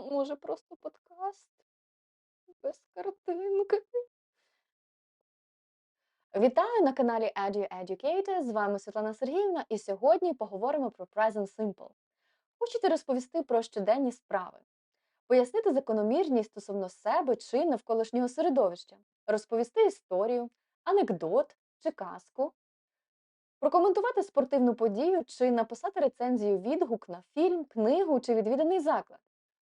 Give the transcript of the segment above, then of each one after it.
Може, просто подкаст без картинки. Вітаю на каналі Edu Educator, З вами Світлана Сергіївна, і сьогодні поговоримо про Present Simple. Хочете розповісти про щоденні справи, пояснити закономірність стосовно себе чи навколишнього середовища, розповісти історію, анекдот чи казку, прокоментувати спортивну подію чи написати рецензію відгук на фільм, книгу чи відвіданий заклад,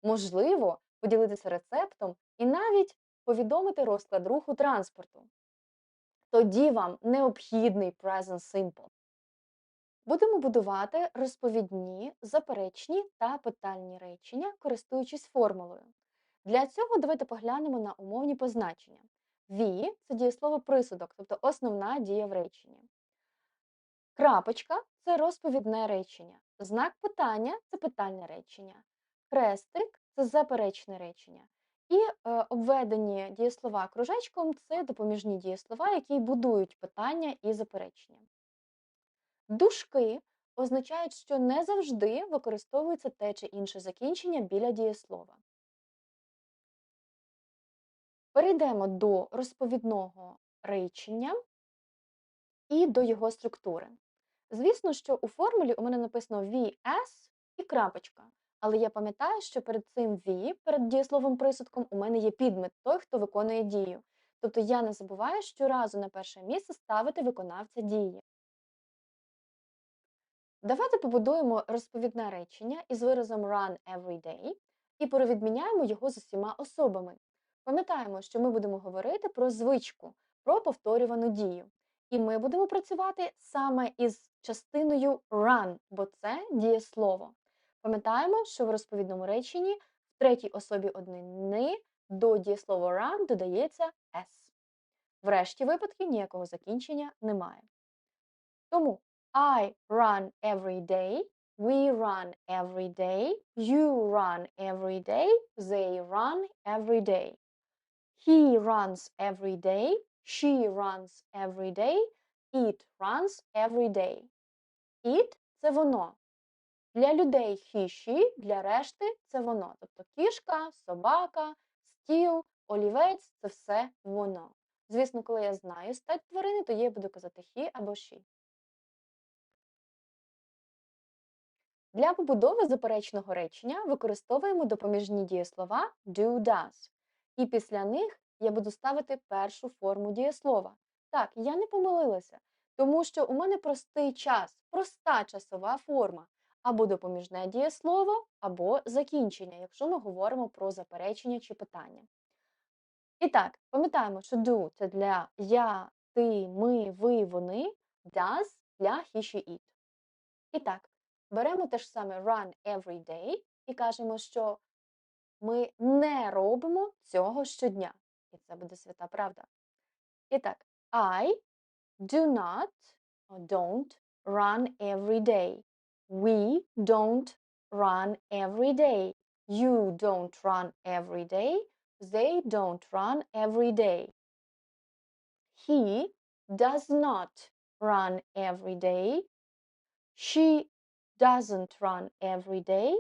можливо, поділитися рецептом і навіть повідомити розклад руху транспорту. Тоді вам необхідний Present Simple. Будемо будувати розповідні, заперечні та питальні речення, користуючись формулою. Для цього давайте поглянемо на умовні позначення. V це дієслово присудок, тобто основна дія в реченні. Крапочка це розповідне речення. Знак питання це питальне речення. Хрестик це заперечне речення. І е, обведені дієслова кружечком це допоміжні дієслова, які будують питання і заперечення. Дужки означають, що не завжди використовується те чи інше закінчення біля дієслова. Перейдемо до розповідного речення і до його структури. Звісно, що у формулі у мене написано VS і крапочка. Але я пам'ятаю, що перед цим V, перед дієсловим присудком, у мене є підмет той, хто виконує дію. Тобто я не забуваю щоразу на перше місце ставити виконавця дії. Давайте побудуємо розповідне речення із виразом run every day і перевідміняємо його з усіма особами. Пам'ятаємо, що ми будемо говорити про звичку, про повторювану дію. І ми будемо працювати саме із частиною run, бо це дієслово. Пам'ятаємо, що в розповідному реченні в третій особі однини до дієслова run додається S. В решті випадків ніякого закінчення немає. Тому I run every day, we run every day, you run every day, they run every day. He runs every day, she runs every day, it runs every day. It – це воно. Для людей хіші, для решти це воно. Тобто кішка, собака, стіл, олівець це все воно. Звісно, коли я знаю стать тварини, то я буду казати хі або ші. Для побудови заперечного речення використовуємо допоміжні дієслова do, does. І після них я буду ставити першу форму дієслова. Так, я не помилилася, тому що у мене простий час, проста часова форма або допоміжне дієслово, або закінчення, якщо ми говоримо про заперечення чи питання. І так, пам'ятаємо, що do це для я, ти, ми, ви, вони, does для he, she, it. І так, беремо те ж саме run every day і кажемо, що ми не робимо цього щодня. І це буде свята правда. І так, I do not or don't run every day. We don't run every day. You don't run every day. They don't run every day. He does not run every day. She doesn't run every day.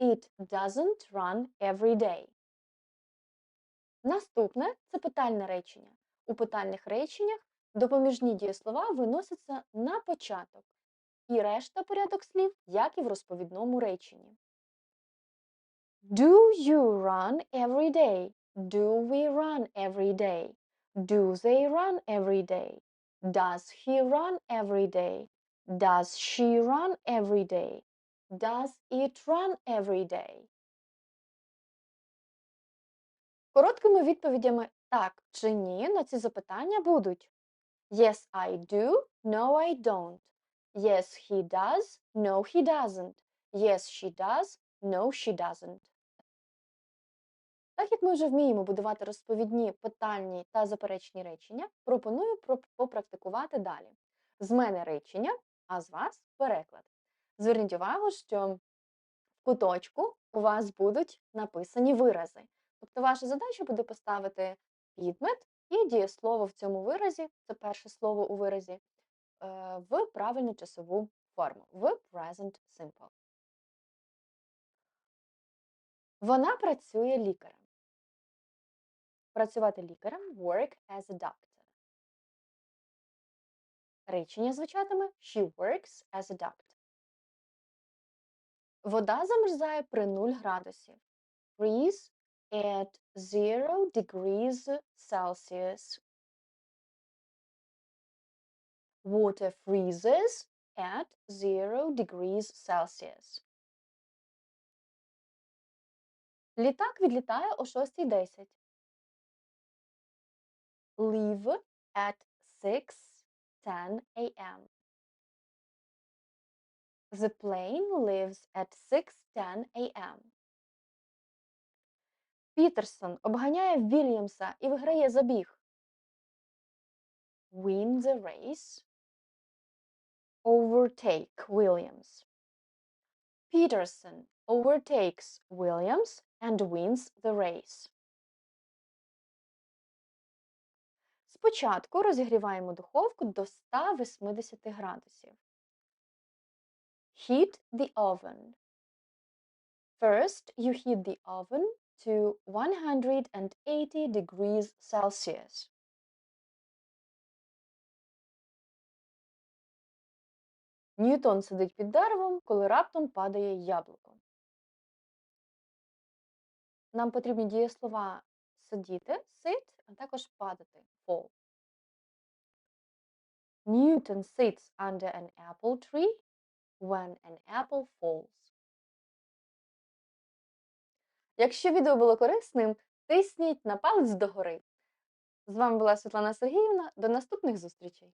It doesn't run every day. Наступне це питальне речення. У питальних реченнях допоміжні дієслова виносяться на початок і решта порядок слів, як і в розповідному реченні. Do you run every day? Do we run every day? Do they run every day? Does he run every day? Does she run every day? Does it run every day? Короткими відповідями так чи ні на ці запитання будуть Yes, I do. No, I don't. Yes, he does. No, he doesn't. Yes, she does. No, she doesn't. Так як ми вже вміємо будувати розповідні, питальні та заперечні речення, пропоную попрактикувати далі. З мене речення, а з вас переклад. Зверніть увагу, що в куточку у вас будуть написані вирази. Тобто ваша задача буде поставити підмет і дієслово в цьому виразі, це перше слово у виразі, в правильну часову форму в Present Simple. Вона працює лікарем. Працювати лікарем work as a doctor. Речення звучатиме She works as a doctor. Вода замерзає при 0 градусів. Freeze at 0 degrees Celsius. Water freezes at 0 degrees Celsius. Літак відлітає о 6.10. Leave at 6:10 a.m. The plane leaves at 6:10 a.m. Пітерсон обганяє Вільямса і виграє забіг. Win the race. Overtake Williams. Peterson overtakes Williams and wins the race. Спочатку розігріваємо духовку до 180 градусів. Heat the oven. First, you heat the oven to 180 degrees Celsius. Ньютон сидить під деревом, коли раптом падає яблуко. Нам потрібні дієслова сидіти, sit, а також падати fall. Newton sits under an apple tree when an apple falls. Якщо відео було корисним, тисніть на палець догори. З вами була Світлана Сергіївна. До наступних зустрічей!